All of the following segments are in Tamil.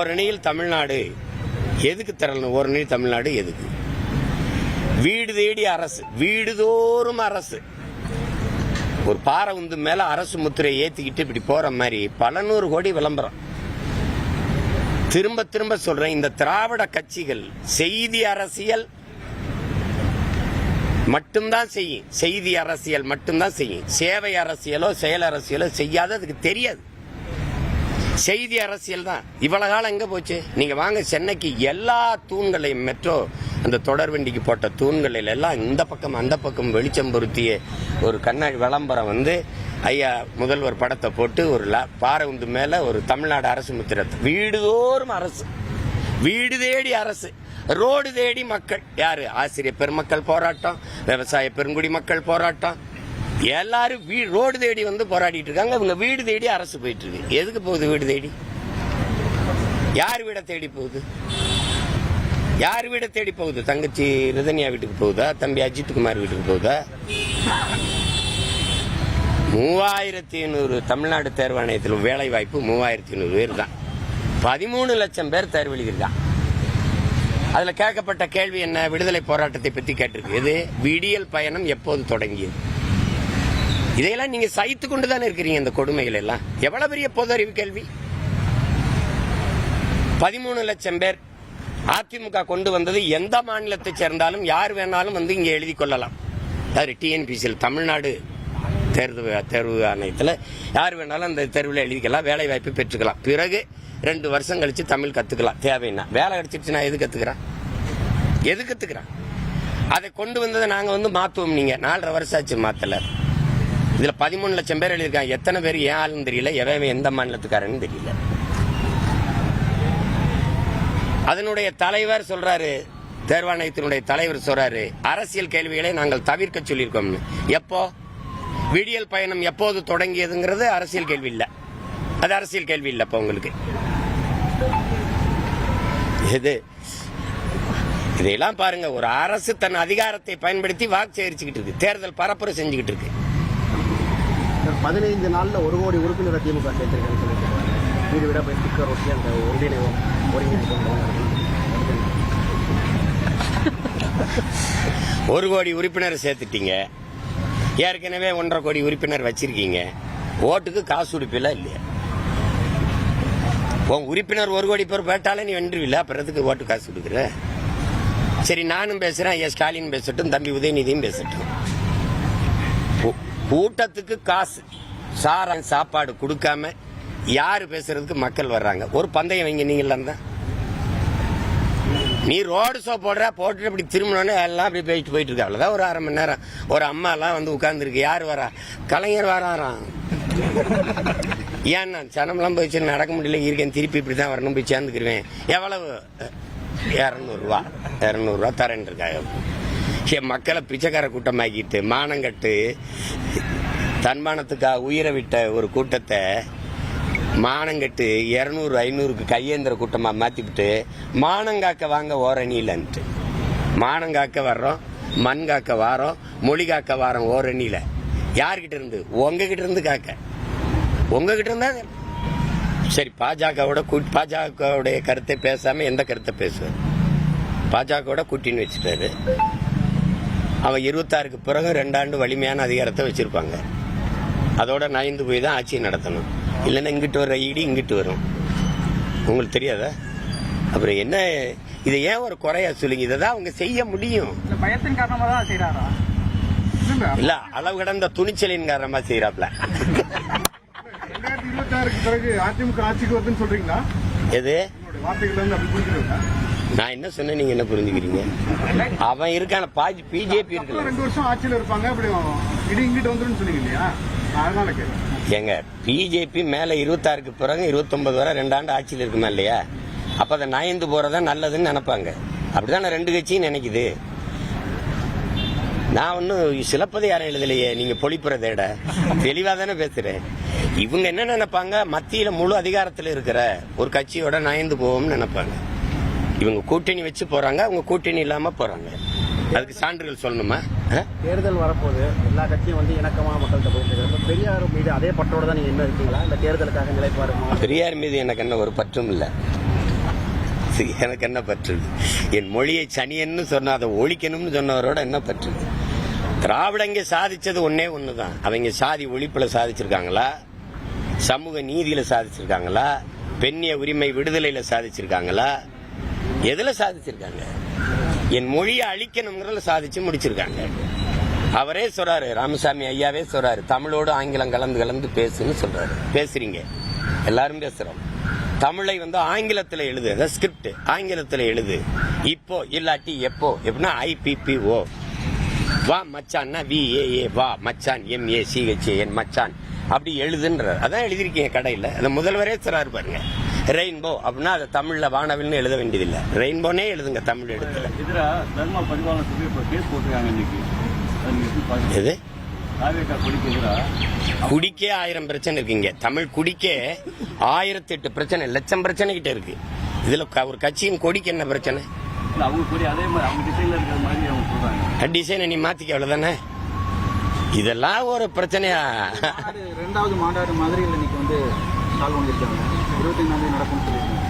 ஒரு அணியில் தமிழ்நாடு எதுக்கு தரணும் ஒரு அணியில் தமிழ்நாடு எதுக்கு? வீடு தேடி அரசு வீடுதோறும் அரசு. ஒரு பாறை உந்து மேல அரசு முத்திரையை ஏத்திக்கிட்டு இப்படி போற மாதிரி பல நூறு கோடி விளம்பரம். திரும்ப திரும்ப சொல்றேன் இந்த திராவிட கட்சிகள் செய்தி அரசியல் மட்டும்தான் செய்யும். செய்தி அரசியல் மட்டும்தான் செய்யும். சேவை அரசியலோ செயல் அரசியலோ செய்யாத அதுக்கு தெரியாது. செய்தி அரசியல் தான். இவ்வளவு காலம் எங்க போச்சு? நீங்க வாங்க சென்னைக்கு எல்லா தூண்களையும் மெட்ரோ அந்த தொடர் வண்டிக்கு போட்ட தூண்களில் எல்லாம் இந்த பக்கம் அந்த பக்கம் வெளிச்சம் பொருத்திய ஒரு கண்ணாடி விளம்பரம் வந்து ஐயா முதல்வர் படத்தை போட்டு ஒரு பாறை உந்து மேல ஒரு தமிழ்நாடு அரசு முத்திரத்தை. வீடுதோறும் அரசு. வீடு தேடி அரசு. ரோடு தேடி மக்கள். யாரு? ஆசிரியர் பெருமக்கள் போராட்டம் விவசாய பெருங்குடி மக்கள் போராட்டம். எல்லாரும் வீ ரோடு தேடி வந்து போராடிட்டு இருக்காங்க. இவங்க வீடு தேடி அரசு போயிட்டு இருக்கு எதுக்கு போகுது வீடு தேடி? யார் வீட தேடி போகுது? யார் வீட தேடி போகுது? தங்கச்சி ரிதன்யா வீட்டுக்கு போகுதா? தம்பி அஜித் குமார் வீட்டுக்கு போகுதா? மூவாயிரத்தி ஐநூறு தமிழ்நாடு தேர்வாணையத்தில் வேலை வாய்ப்பு மூவாயிரத்தி ஐநூறு பேர் தான். பதிமூணு லட்சம் பேர் தேர்வு எழுதியிருக்கான் அதுல கேட்கப்பட்ட கேள்வி என்ன? விடுதலை போராட்டத்தை பத்தி கேட்டிருக்கு. இது விடியல் பயணம் எப்போது தொடங்கியது? இதையெல்லாம் நீங்க சகித்து கொண்டு தானே இருக்கிறீங்க இந்த கொடுமைகள் எல்லாம்? எவ்வளவு பெரிய பொது அறிவு கேள்வி? பதிமூணு லட்சம் பேர் அதிமுக கொண்டு வந்தது எந்த மாநிலத்தை சேர்ந்தாலும் யார் வேணாலும் வந்து இங்கே எழுதி கொள்ளலாம். அது டிஎன்பிசியில் தமிழ்நாடு தேர்வு தேர்வு ஆணையத்தில் யார் வேணாலும் அந்த தேர்வில் எழுதிக்கலாம் வேலை வாய்ப்பு பெற்றுக்கலாம். பிறகு ரெண்டு வருஷம் கழித்து தமிழ் கற்றுக்கலாம் தேவைன்னா. வேலை கிடைச்சிருச்சுன்னா எது கத்துக்கிறான்? எது கத்துக்கிறான்? அதை கொண்டு வந்ததை நாங்கள் வந்து மாற்றுவோம் நீங்கள் நாலரை வருஷம் ஆச்சு மாற்றலை இதுல பதிமூணு லட்சம் பேர் எழுதியிருக்காங்க. எத்தனை பேர் ஏன் ஆளுன்னு தெரியல. எவன் எந்த மாநிலத்துக்காரன்னு தெரியல. அதனுடைய தலைவர் சொல்றாரு. தேர்வாணையத்தினுடைய தலைவர் சொல்றாரு. அரசியல் கேள்விகளை நாங்கள் தவிர்க்க சொல்லியிருக்கோம்னு எப்போ? விடியல் பயணம் எப்போது தொடங்கியதுங்கிறது அரசியல் கேள்வி இல்ல. அது அரசியல் கேள்வி இல்ல இப்போ உங்களுக்கு. இது இதையெல்லாம் பாருங்க. ஒரு அரசு தன் அதிகாரத்தை பயன்படுத்தி வாக்கு சேகரிச்சுக்கிட்டு இருக்கு. தேர்தல் பரப்புரை செஞ்சுக்கிட்டு இருக்கு. பதினைந்து நாளில் ஒரு கோடி உறுப்பினரை திமுக சேர்த்திருக்கேன்னு சொல்லிட்டு வீடு விட போய் ஸ்டிக்கர் ஒட்டி அந்த ஒன்றிணைவோம் ஒருங்கிணைப்போம் ஒரு கோடி உறுப்பினர் சேர்த்துட்டீங்க. ஏற்கனவே ஒன்றரை கோடி உறுப்பினர் வச்சிருக்கீங்க. ஓட்டுக்கு காசு உடுப்பில இல்லையா? உன் உறுப்பினர் ஒரு கோடி பேர் பேட்டாலே நீ வென்றுவில்ல அப்புறம் எதுக்கு ஓட்டு காசு கொடுக்குற? சரி நானும் பேசுறேன் ஏ ஸ்டாலின் பேசட்டும் தம்பி உதயநிதியும் பேசட்டும். கூட்டத்துக்கு காசு சார சாப்பாடு கொடுக்காம யாரு பேசுறதுக்கு மக்கள் வர்றாங்க? ஒரு பந்தயம் வைங்க நீங்களாம் தான் நீ ரோடு ஷோ போடுற போட்டுட்டு இப்படி திரும்பினோன்னே எல்லாம் அப்படி போயிட்டு போயிட்டு இருக்கு அவ்வளோதான் ஒரு அரை மணி நேரம். ஒரு அம்மா எல்லாம் வந்து உட்கார்ந்துருக்கு. யார் வரா? கலைஞர் வராராம் ஏன்னா சனம்லாம் போயிடுச்சு நடக்க முடியல இருக்கேன் திருப்பி இப்படி தான் வரணும் போய் சேர்ந்துக்கிருவேன். எவ்வளவு? இரநூறுவா. இரநூறுவா தரேன் இருக்காங்க என் மக்களை பிச்சைக்கார கூட்டமாக்கிட்டு மானங்கட்டு தன்மானத்துக்காக உயிரை விட்ட ஒரு கூட்டத்தை மானங்கட்டு இரநூறு ஐநூறுக்கு கையேந்திர கூட்டமாக மாற்றிவிட்டு மானங்காக்க வாங்க ஓரணியிலன்ட்டு மானங்காக்க வர்றோம் மண் காக்க வாரோம் மொழி காக்க வாரம் ஓரணியில் யார்கிட்ட இருந்து? உங்ககிட்ட இருந்து காக்க. உங்ககிட்ட இருந்தா சரி பாஜகவோட கூட் பாஜகவுடைய கருத்தை பேசாமல் எந்த கருத்தை பேசுவார்? பாஜகவோட கூட்டின்னு வச்சுட்டாரு அவன் இருபத்தாறுக்கு பிறகு ரெண்டாண்டு வலிமையான அதிகாரத்தை வச்சிருப்பாங்க. அதோட நயந்து போய் தான் ஆட்சி நடத்தணும். இல்லைன்னா இங்கிட்டு வர ஈடி இங்கிட்டு வரும். உங்களுக்கு தெரியாதா? அப்புறம் என்ன இதை ஏன் ஒரு குறையா சொல்லுங்க? இதை தான் அவங்க செய்ய முடியும். பயத்தின் காரணமா தான் செய்யறாரா இல்ல அளவு கடந்த துணிச்சலின் காரணமா செய்யறாப்ல அதிமுக ஆட்சிக்கு வருதுன்னு சொல்றீங்களா? எது? வார்த்தைகள் நான் என்ன சொன்னேன் நீங்க என்ன புரிஞ்சுக்கிறீங்க? அவன் இருக்கான பாஜ் பிஜேபி இருக்குல்ல. ரெண்டு வருஷம் ஆட்சியில இருப்பாங்க அப்படி இடி இங்கிட்டு வந்துருன்னு சொன்னீங்க இல்லையா அதனால ஏங்க பிஜேபி மேல இருபத்தாறுக்கு பிறகு இருபத்தொன்பது வரை ரெண்டாண்டு ஆட்சியில் இருக்குமா இல்லையா? அப்ப அதை நயந்து போறதா நல்லதுன்னு நினைப்பாங்க. அப்படிதான் ரெண்டு கட்சியும் நினைக்குது. நான் ஒன்னும் சிலப்பதி யாரும் எழுதலையே நீங்க பொழிப்புறதேட. தெளிவா தானே பேசுறேன். இவங்க என்ன நினைப்பாங்க? மத்தியில முழு அதிகாரத்துல இருக்கிற ஒரு கட்சியோட நயந்து போவோம்னு நினைப்பாங்க. இவங்க கூட்டணி வச்சு போறாங்க அவங்க கூட்டணி இல்லாம போறாங்க. அதுக்கு சான்றுகள் சொல்லணுமா? தேர்தல் வரப்போது எல்லா கட்சியும் வந்து இணக்கமா மக்கள்கிட்ட போயிட்டு பெரியார் மீது அதே பற்றோட தான் நீங்க என்ன இருக்கீங்களா? இந்த தேர்தலுக்காக நிலைப்பாடு பெரியார் மீது எனக்கு என்ன ஒரு பற்றும் இல்லை. எனக்கு என்ன பற்றுது என் மொழியை சனியன்னு சொன்ன அதை ஒழிக்கணும்னு சொன்னவரோட என்ன பற்றுது திராவிடங்க சாதிச்சது ஒன்னே ஒண்ணுதான். அவங்க சாதி ஒழிப்புல சாதிச்சிருக்காங்களா? சமூக நீதியில சாதிச்சிருக்காங்களா? பெண்ணிய உரிமை விடுதலையில சாதிச்சிருக்காங்களா? எதுல சாதிச்சிருக்காங்க? என் மொழியை அழிக்கணுங்கிறதுல சாதிச்சு முடிச்சிருக்காங்க. அவரே சொல்றாரு ராமசாமி ஐயாவே சொல்றாரு தமிழோடு ஆங்கிலம் கலந்து கலந்து பேசுன்னு சொல்றாரு. பேசுறீங்க. எல்லாரும் பேசுறோம். தமிழை வந்து ஆங்கிலத்தில் எழுது அதான் ஸ்கிரிப்ட் ஆங்கிலத்தில் எழுது. இப்போ இல்லாட்டி எப்போ? எப்படின்னா ஐபிபிஓ வா மச்சான்னா வி வா மச்சான் எம்ஏ சிஹெச்ஏஎன் என் மச்சான். அப்படி எழுதுன்றார். அதான் எழுதியிருக்கீங்க கடையில். அந்த முதல்வரே சொல்றாரு பாருங்க. ரெயின்போ அப்படின்னா அதை தமிழ்ல வானவில்னு எழுத வேண்டியதில்லை. ரெயின்போனே எழுதுங்க தமிழ் எழுத்துல. எது? கொடிக்கு ஆயிரம் பிரச்சனை இருக்குங்க தமிழ் குடிக்கே ஆயிரத்தி எட்டு பிரச்சனை லட்சம் பிரச்சனை கிட்ட இருக்கு. இதுல ஒரு கட்சியின் கொடிக்கு என்ன பிரச்சனை? மாதிரி மாதிரி டிசைனை நீ மாத்திக்க அவ்வளவுதானே? இதெல்லாம் ஒரு பிரச்சனையா? ரெண்டாவது மாநாடு மதுரையில் இன்னைக்கு வந்து கால் வாங்கியிருக்காங்க. இருபத்தைந்தாம் நடக்கும்னு சொல்லியிருக்காங்க.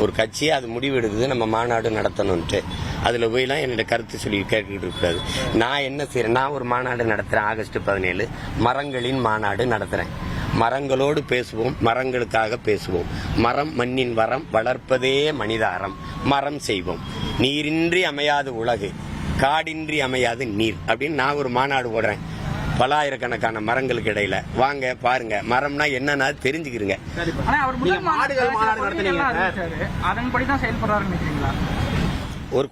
ஒரு கட்சி அது முடிவு எடுக்குது நம்ம மாநாடு நடத்தணும்ட்டு அதில் போய்லாம் என்னோட கருத்து சொல்லி கேட்டுக்கிட்டு இருக்காது நான் என்ன செய்கிறேன் நான் ஒரு மாநாடு நடத்துகிறேன் ஆகஸ்ட் பதினேழு. மரங்களின் மாநாடு நடத்துகிறேன் மரங்களோடு பேசுவோம் மரங்களுக்காக பேசுவோம். மரம் மண்ணின் வரம் வளர்ப்பதே மனிதாரம். மரம் செய்வோம். நீரின்றி அமையாது உலகு காடின்றி அமையாது நீர். அப்படின்னு நான் ஒரு மாநாடு போடுறேன். பலாயிரக்கணக்கான மரங்களுக்கு இடையில வாங்க பாருங்க. மரம்னா என்னன்னா தெரிஞ்சுக்கிறீங்க ஒரு